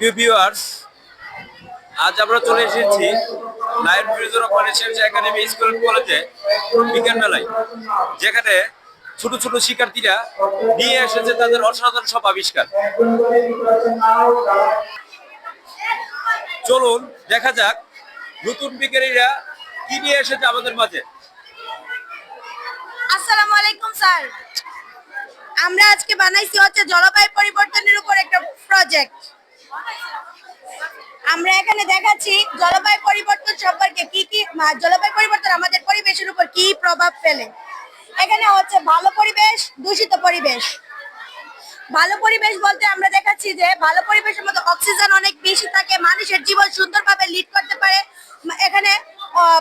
Viewers আজ আমরা চলে এসেছি লাইন রেসিডেন্সি একাডেমি স্কুল কলেজে বিজ্ঞান মেলায়, যেখানে ছোট ছোট শিক্ষার্থীরা নিয়ে এসেছে তাদের অসাধারণ সব আবিষ্কার। চলুন দেখা যাক নতুন বিজ্ঞানীরা কি নিয়ে এসেছে আমাদের মাঝে। আসসালামু আলাইকুম, স্যার। আমরা আজকে বানাইছি হচ্ছে জলবায়ু পরিবর্তনের উপর একটা প্রজেক্ট আমরা এখানে দেখাচ্ছি জলবায়ু পরিবর্তন সম্পর্কে কি কি জলবায়ু পরিবর্তন আমাদের পরিবেশের উপর কি প্রভাব ফেলে। এখানে হচ্ছে ভালো পরিবেশ, দূষিত পরিবেশ। ভালো পরিবেশ বলতে আমরা দেখাচ্ছি যে ভালো পরিবেশের মধ্যে অক্সিজেন অনেক বেশি থাকে, মানুষের জীবন সুন্দরভাবে লিড করতে পারে। এখানে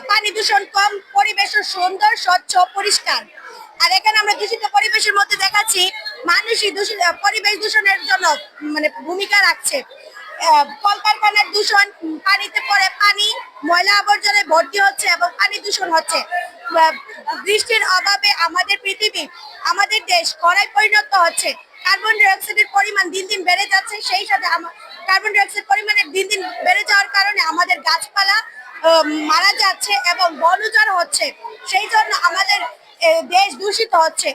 পানি দূষণ কম পরিবেশ সুন্দর, স্বচ্ছ, পরিষ্কার। আর এখানে আমরা দূষিত পরিবেশের মধ্যে দেখাচ্ছি মানুষই দূষিত পরিবেশ দূষণের জন্য মানে ভূমিকা রাখছে। কলকারখানার দূষণ, পানিতে পড়ে পানি, ময়লা আবর্জনায় ভর্তি হচ্ছে এবং পানি দূষণ হচ্ছে। বৃষ্টির অভাবে আমাদের পৃথিবী, আমাদের দেশ খরায় পরিণত হচ্ছে। কার্বন ডাইঅক্সাইডের পরিমাণ দিন দিন বেড়ে যাচ্ছে, সেই সাথে কার্বন ডাইঅক্সাইড পরিমাণের দিন দিন বেড়ে যাওয়ার কারণে আমাদের গাছপালা মারা যাচ্ছে এবং বনজার হচ্ছে। সেই জন্য আমাদের দেশ দূষিত হচ্ছে।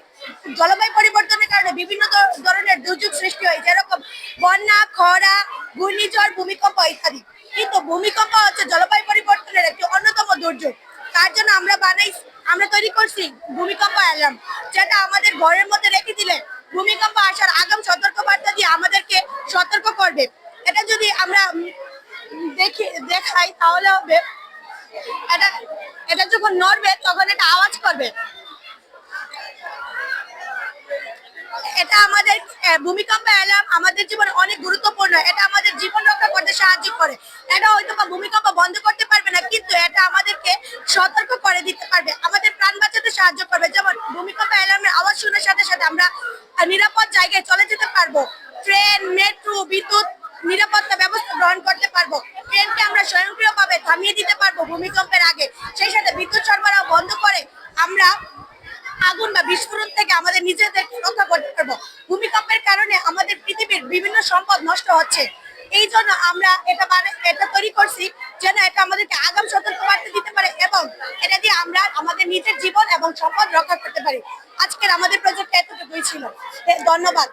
জলবায়ু পরিবর্তনের কারণে বিভিন্ন ধরনের দুর্যোগ সৃষ্টি হয়, যেরকম বন্যা, খরা, ঘূর্ণিঝড়, ভূমিকম্প ইত্যাদি। কিন্তু ভূমিকম্প হচ্ছে জলবায়ু পরিবর্তনের একটি অন্যতম দুর্যোগ। তার জন্য আমরা বানাই, আমরা তৈরি করছি ভূমিকম্প অ্যালার্ম যেটা আমাদের ঘরের মধ্যে রেখে দিলে ভূমিকম্প আসার আগাম সতর্ক বার্তা দিয়ে আমাদেরকে সতর্ক করবে। এটা যদি আমরা দেখি, দেখাই তাহলে হবে। এটা এটা যখন নড়বে, তখন এটা আওয়াজ করবে। ভূমিকম্প অ্যালার্ম আমাদের জীবনে অনেক গুরুত্বপূর্ণ। এটা আমাদের জীবন রক্ষা করতে সাহায্য করে। এটা হয়তো বা ভূমিকম্প বন্ধ করতে পারবে না, কিন্তু এটা আমাদেরকে সতর্ক করে দিতে পারবে। আমাদের প্রাণ বাঁচাতে সাহায্য করবে। যেমন ভূমিকম্প অ্যালার্মের আওয়াজ শোনার সাথে সাথে আমরা নিরাপদ জায়গায় চলে যেতে পারব। ট্রেন, মেট্রো, বিদ্যুৎ নিরাপত্তা ব্যবস্থা গ্রহণ করতে পারব। ট্রেনকে আমরা স্বয়ংক্রিয়ভাবে থামিয়ে দিতে পারব ভূমিকম্পের আগে। সেই সাথে বিদ্যুৎ সরবরাহ বন্ধ করে আগুন বা বিস্ফোরণ থেকে আমাদের নিজেদের রক্ষা করতে পারব। ভূমিকম্পের কারণে আমাদের পৃথিবীর বিভিন্ন সম্পদ নষ্ট হচ্ছে। এই জন্য আমরা এটা এটা তৈরি করছি যেন এটা আমাদেরকে আগাম সতর্ক বার্তা দিতে পারে এবং এটা দিয়ে আমরা আমাদের নিজের জীবন এবং সম্পদ রক্ষা করতে পারি। আজকের আমাদের প্রজেক্ট এতটুকুই ছিল। ধন্যবাদ।